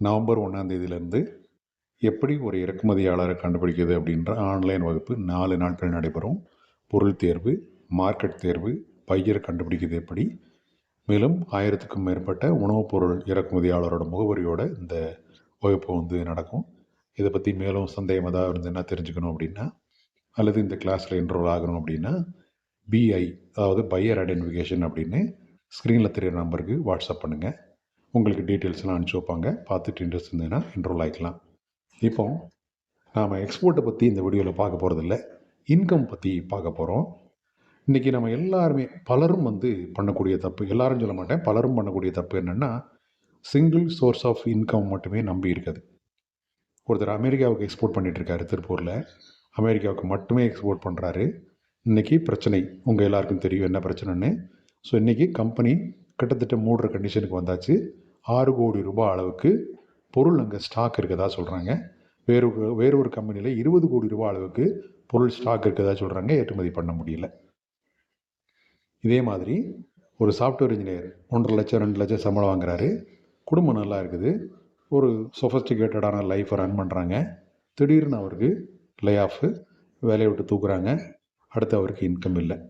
November ஒன்றாந்தேதியிலேருந்து எப்படி ஒரு இறக்குமதியாளரை கண்டுபிடிக்கிறது அப்படின்ற ஆன்லைன் வகுப்பு நாலு நாட்கள் நடைபெறும். பொருள் தேர்வு மார்க்கெட் தேர்வு பையரை கண்டுபிடிக்கிறது எப்படி. மேலும் ஆயிரத்துக்கும் மேற்பட்ட உணவுப் பொருள் இறக்குமதியாளரோட முகவரியோட இந்த வகுப்பு வந்து நடக்கும். இதை பற்றி மேலும் சந்தேகம் ஏதாவது இருந்ததுன்னா தெரிஞ்சுக்கணும் அப்படின்னா அல்லது இந்த கிளாஸில் என்ரோல் ஆகணும் அப்படின்னா பிஐ அதாவது பையர் ஐடென்டிஃபிகேஷன் அப்படின்னு ஸ்க்ரீனில் தெரியிற நம்பருக்கு வாட்ஸ்அப் பண்ணுங்கள் உங்களுக்கு டீட்டெயில்ஸ்லாம் அனுப்பிச்சி வைப்பாங்க. பார்த்துட்டு இன்ட்ரெஸ்ட் இருந்ததுன்னா என்ரோல் ஆகிக்கலாம் இப்போ நாம் எக்ஸ்போர்ட்டை பற்றி இந்த வீடியோவில் பார்க்க போகிறதில்ல இன்கம் பற்றி பார்க்க போகிறோம் இன்றைக்கி நம்ம எல்லாருமே பலரும் வந்து பண்ணக்கூடிய தப்பு எல்லாரும் சொல்ல மாட்டேன் பலரும் பண்ணக்கூடிய தப்பு என்னென்னா சிங்கிள் சோர்ஸ் ஆஃப் இன்கம் மட்டுமே நம்பி இருக்குது ஒருத்தர் அமெரிக்காவுக்கு எக்ஸ்போர்ட் பண்ணிகிட்ருக்காரு திருப்பூரில். அமெரிக்காவுக்கு மட்டுமே எக்ஸ்போர்ட் பண்ணுறாரு இன்றைக்கி பிரச்சனை. உங்கள் எல்லாருக்கும் தெரியும் என்ன பிரச்சனைன்னு. ஸோ இன்றைக்கி கம்பெனி கிட்டத்தட்ட மூடுற கண்டிஷனுக்கு வந்தாச்சு. ஆறு கோடி ரூபாய் அளவுக்கு பொருள் அங்கே ஸ்டாக் இருக்கதா சொல்கிறாங்க வேறு ஒரு- வேறு ஒரு கம்பெனியில் இருபது கோடி ரூபாய் அளவுக்கு பொருள் ஸ்டாக் இருக்கதா சொல்கிறாங்க ஏற்றுமதி பண்ண முடியல. இதே மாதிரி ஒரு சாஃப்ட்வேர் இன்ஜினியர் ஒன்றரை லட்சம் ரெண்டு லட்சம் சம்பளம் வாங்குறாரு. குடும்பம் நல்லா இருக்குது. ஒரு சொஃபஸ்டிகேட்டடான லைஃப்பை ரன் பண்ணுறாங்க திடீர்னு அவருக்கு லே ஆஃபு வேலையை விட்டு தூக்குறாங்க. அடுத்து அவருக்கு இன்கம் இல்லை.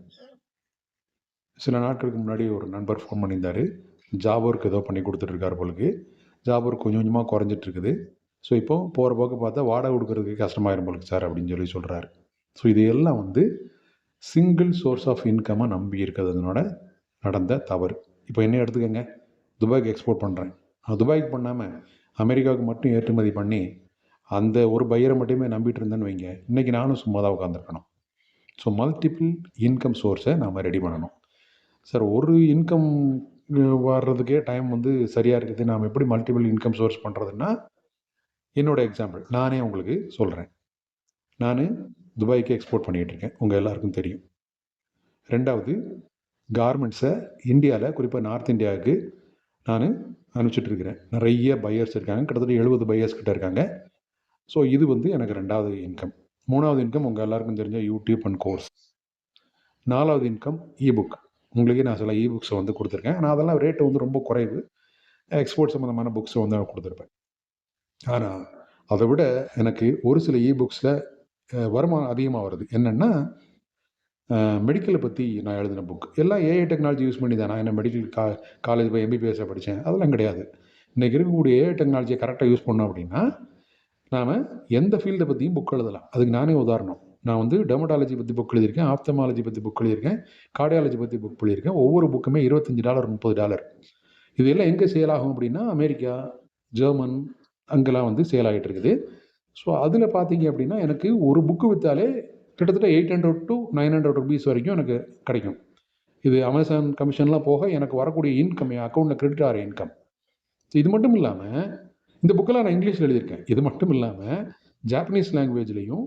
சில நாட்களுக்கு முன்னாடி ஒரு நண்பர் ஃபோன் பண்ணியிருந்தார். ஜாப் ஒர்க் ஏதோ பண்ணி கொடுத்துட்ருக்காரு போலுக்கு ஜாப் ஒர்க் கொஞ்சம் கொஞ்சமாக குறைஞ்சிட்டு இருக்குது ஸோ இப்போ போகிற போக்கு பார்த்தா வாடகை கொடுக்குறதுக்கு கஷ்டமாயிரும் போலுக்கு சார் அப்படின்னு சொல்லி சொல்கிறாரு ஸோ இது எல்லாம் வந்து சிங்கிள் சோர்ஸ் ஆஃப் இன்கம்மாக நம்பி இருக்கிறதுனோட நடந்த தவறு. இப்போ என்ன எடுத்துக்கோங்க? துபாய்க்கு எக்ஸ்போர்ட் பண்ணுறேன் துபாய்க்கு பண்ணாமல் அமெரிக்காவுக்கு மட்டும் ஏற்றுமதி பண்ணி அந்த ஒரு பையரை மட்டுமே நம்பிட்டு இருந்தேன்னு வைங்க. இன்றைக்கி நானும் சும்மா தான் உட்காந்துருக்கணும் ஸோ மல்டிபிள் இன்கம் சோர்ஸை நாம் ரெடி பண்ணணும். சார் ஒரு இன்கம் வர்றதுக்கே டைம் வந்து சரியாக இருக்குது. நாம் எப்படி மல்டிபிள் இன்கம் சோர்ஸ் பண்ணுறதுன்னா என்னோட எக்ஸாம்பிள் நானே உங்களுக்கு சொல்கிறேன் நான் துபாய்க்கு எக்ஸ்போர்ட் பண்ணிகிட்டு இருக்கேன். உங்கள் எல்லாருக்கும் தெரியும். ரெண்டாவது கார்மெண்ட்ஸை இந்தியாவில் குறிப்பாக நார்த் இந்தியாவுக்கு நான் அனுப்பிச்சிட்டு இருக்கிறேன். நிறைய பையர்ஸ் இருக்காங்க. கிட்டத்தட்ட எழுபது பையர்ஸ் கிட்ட இருக்காங்க. ஸோ இது வந்து எனக்கு ரெண்டாவது இன்கம் மூணாவது இன்கம் உங்கள் எல்லாருக்கும் தெரிஞ்ச யூடியூப் அண்ட் கோர்ஸ் நாலாவது இன்கம் இபுக் உங்களுக்கே நான் சில இ புக்ஸை வந்து கொடுத்துருக்கேன். ஆனால் அதெல்லாம் ரேட்டு வந்து ரொம்ப குறைவு. எக்ஸ்போர்ட் சம்மந்தமான புக்ஸை வந்து நான் கொடுத்துருப்பேன். ஆனால் அதை விட எனக்கு ஒரு சில இ புக்ஸில் வருமானம் அதிகமாக வருது. என்னென்னா மெடிக்கலை பற்றி நான் எழுதின புக் எல்லாம் ஏஐ டெக்னாலஜி யூஸ் பண்ணி தான்? நான் என்ன மெடிக்கல் கா காலேஜ் போய் எம்பிபிஎஸ்ஸை படித்தேன் அதெல்லாம் கிடையாது. இன்றைக்கி இருக்கக்கூடிய ஏஐ டெக்னாலஜியை கரெக்டாக யூஸ் பண்ணோம் அப்படின்னா நாம் எந்த ஃபீல்டை பற்றியும் புக் எழுதலாம். அதுக்கு நானே உதாரணம். நான் வந்து டெமட்டாலஜி பற்றி புக் எழுதியிருக்கேன் ஆப்தமாலஜி பற்றி புக் எழுதியிருக்கேன் கார்டியாலஜி பற்றி புக் எழுதியிருக்கேன். ஒவ்வொரு புக்குமே இருபத்தஞ்சி டாலர் முப்பது டாலர் இதெல்லாம் எங்கே சேல் ஆகும் அப்படின்னா அமெரிக்கா ஜெர்மன் அங்கெல்லாம் வந்து சேல் ஆகிட்டு இருக்குது. ஸோ அதில் பார்த்தீங்க அப்படின்னா எனக்கு ஒரு புக்கு விற்றாலே கிட்டத்தட்ட eight hundred to nine hundred rupees வரைக்கும் எனக்கு கிடைக்கும். இது அமேசான் கமிஷன்லாம் போக எனக்கு வரக்கூடிய இன்கம் என் அக்கௌண்ட்டில் கிரெடிட் ஆகிற இன்கம் ஸோ இது மட்டும் இல்லாமல் இந்த புக்கெல்லாம் நான் இங்கிலீஷில் எழுதியிருக்கேன். இது மட்டும் இல்லாமல் ஜாப்பனீஸ் லாங்குவேஜ்லேயும்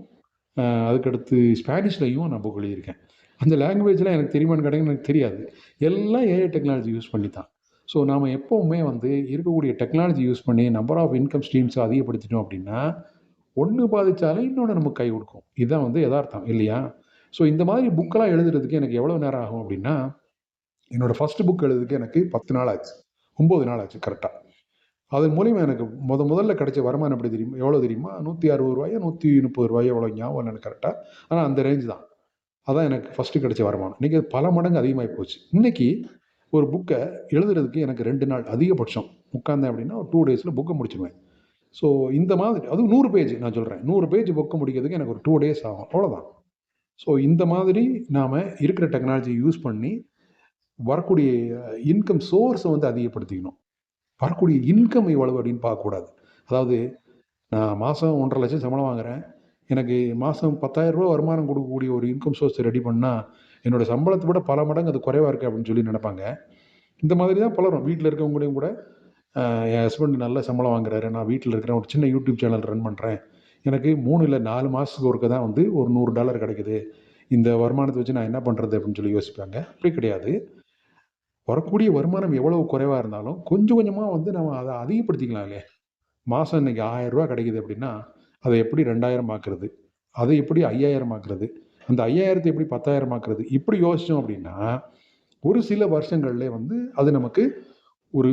அதுக்கடுத்து ஸ்பானிஷ்லையும் நான் புக் எழுதியிருக்கேன். அந்த லாங்குவேஜ்லாம் எனக்கு தெரியுமான்னு கேட்டாங்க எனக்கு தெரியாது. எல்லாம் ஏஐ டெக்னாலஜி யூஸ் பண்ணி தான் ஸோ நாம் எப்போவுமே வந்து இருக்கக்கூடிய டெக்னாலஜி யூஸ் பண்ணி நம்பர் ஆஃப் இன்கம் ஸ்ட்ரீம்ஸை அதிகப்படுத்திட்டோம் அப்படின்னா ஒன்று பாதித்தாலும் இன்னொன்று நமக்கு கை கொடுக்கும். இதுதான் வந்து யதார்த்தம் இல்லையா? ஸோ இந்த மாதிரி புக்கெல்லாம் எழுதுறதுக்கு எனக்கு எவ்வளோ நேரம் ஆகும் அப்படின்னா என்னோடய ஃபஸ்ட்டு புக் எழுதுறதுக்கு எனக்கு பத்து நாள் ஆச்சு. ஒம்பது நாள் ஆச்சு கரெக்டாக அதன் மூலிமா எனக்கு முத முதல்ல கிடைச்ச வருமானம் எப்படி தெரியுமா? எவ்வளோ தெரியுமா? நூற்றி அறுபது ரூபாயோ நூற்றி முப்பது ரூபாயோ எவ்வளோ ஞாபகம் எனக்கு கரெக்டாக ஆனால் அந்த ரேஞ்ச் தான். அதான் எனக்கு ஃபஸ்ட்டு கிடைச்ச வருமானம். இன்றைக்கி அது பல மடங்கு அதிகமாகி போச்சு. இன்றைக்கி ஒரு புக்கை எழுதுறதுக்கு எனக்கு ரெண்டு நாள் அதிகபட்சம். உட்காந்தேன் அப்படின்னா ஒரு டூ டேஸில் புக்கை முடிச்சிடுவேன் ஸோ இந்த மாதிரி அதுவும் நூறு பேஜ் நான் சொல்கிறேன் நூறு பேஜ் புக்கை முடிக்கிறதுக்கு எனக்கு ஒரு டூ டேஸ் ஆகும். அவ்வளோதான் ஸோ இந்த மாதிரி நாம் இருக்கிற டெக்னாலஜியை யூஸ் பண்ணி வரக்கூடிய இன்கம் சோர்ஸை வந்து அதிகப்படுத்திக்கணும். வரக்கூடிய இன்கம் எவ்வளவு அப்படின்னு பார்க்கக்கூடாது. அதாவது நான் மாதம் ஒன்றரை லட்சம் சம்பளம் வாங்குறேன். எனக்கு மாதம் ரூபா வருமானம் கொடுக்கக்கூடிய ஒரு இன்கம் சோர்ஸ் ரெடி பண்ணால் என்னோடய சம்பளத்தை விட பல மடங்கு அது குறைவாக இருக்குது அப்படின்னு சொல்லி நினைப்பாங்க. இந்த மாதிரி தான் பலரும். வீட்டில் இருக்கவங்களையும் கூட என் ஹஸ்பண்ட் நல்ல சம்பளம் வாங்குறாரு. நான் வீட்டில் இருக்கிறேன். ஒரு சின்ன யூடியூப் சேனல் ரன் பண்ணுறேன் எனக்கு மூணு இல்லை நாலு மாதத்துக்கு ஒருக்க தான் வந்து ஒரு நூறு டாலர் கிடைக்குது. இந்த வருமானத்தை வச்சு நான் என்ன பண்ணுறது அப்படின்னு சொல்லி யோசிப்பாங்க. அப்படி கிடையாது. வரக்கூடிய வருமானம் எவ்வளவு குறைவாக இருந்தாலும் கொஞ்சம் கொஞ்சமாக வந்து நம்ம அதை அதிகப்படுத்திக்கலாம் இல்லையா? மாதம் இன்னைக்கு ஆயிரம் கிடைக்குது அப்படின்னா அதை எப்படி ரெண்டாயிரம் ஆக்குறது? அதை எப்படி ஐயாயிரம் ஆக்குறது? அந்த ஐயாயிரத்தை எப்படி பத்தாயிரம் ஆக்குறது? இப்படி யோசித்தோம் அப்படின்னா ஒரு சில வருஷங்கள்லே வந்து அது நமக்கு ஒரு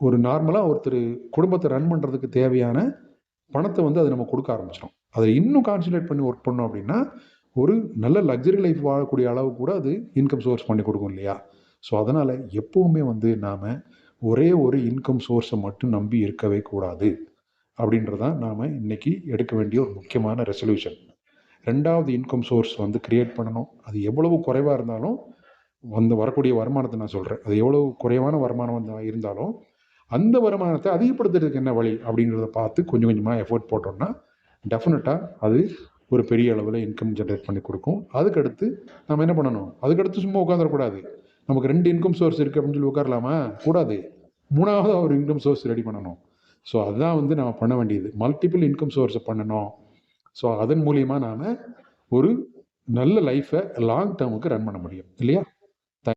ஒரு நார்மலாக ஒருத்தர் குடும்பத்தை ரன் பண்ணுறதுக்கு தேவையான பணத்தை வந்து அது நம்ம கொடுக்க ஆரம்பிச்சிடும் அதை இன்னும் கான்சன்ட்ரேட் பண்ணி ஒர்க் பண்ணோம் அப்படின்னா ஒரு நல்ல லக்ஸரி லைஃப் வாழக்கூடிய அளவு கூட அது இன்கம் சோர்ஸ் பண்ணி கொடுக்கும் இல்லையா? ஸோ அதனால் எப்போவுமே வந்து நாம் ஒரே ஒரு இன்கம் சோர்ஸை மட்டும் நம்பி இருக்கவே கூடாது. அப்படின்றதான் நாம் இன்றைக்கி எடுக்க வேண்டிய ஒரு முக்கியமான ரெசல்யூஷன் ரெண்டாவது இன்கம் சோர்ஸ் வந்து க்ரியேட் பண்ணணும். அது எவ்வளவு குறைவாக இருந்தாலும் வந்து வரக்கூடிய வருமானத்தை நான் சொல்கிறேன் அது எவ்வளவு குறைவான வருமானம் வந்து இருந்தாலும் அந்த வருமானத்தை அதிகப்படுத்துறதுக்கு என்ன வழி அப்படிங்கிறத பார்த்து கொஞ்சம் கொஞ்சமாக எஃபோர்ட் போட்டோம்னா டெஃபினட்டாக அது ஒரு பெரிய அளவில் இன்கம் ஜென்ரேட் பண்ணி கொடுக்கும். அதுக்கடுத்து நம்ம என்ன பண்ணணும்? அதுக்கடுத்து சும்மா உட்காந்துடக்கூடாது நமக்கு ரெண்டு இன்கம் சோர்ஸ் இருக்குது அப்படின்னு சொல்லி உட்காரலாமா? கூடாது. மூணாவது ஒரு இன்கம் சோர்ஸ் ரெடி பண்ணணும். ஸோ அதுதான் வந்து நம்ம பண்ண வேண்டியது. மல்டிபிள் இன்கம் சோர்ஸை பண்ணணும். ஸோ அதன் மூலியமாக நாம் ஒரு நல்ல லைஃப்பை லாங் டேர்முக்கு ரன் பண்ண முடியும். இல்லையா?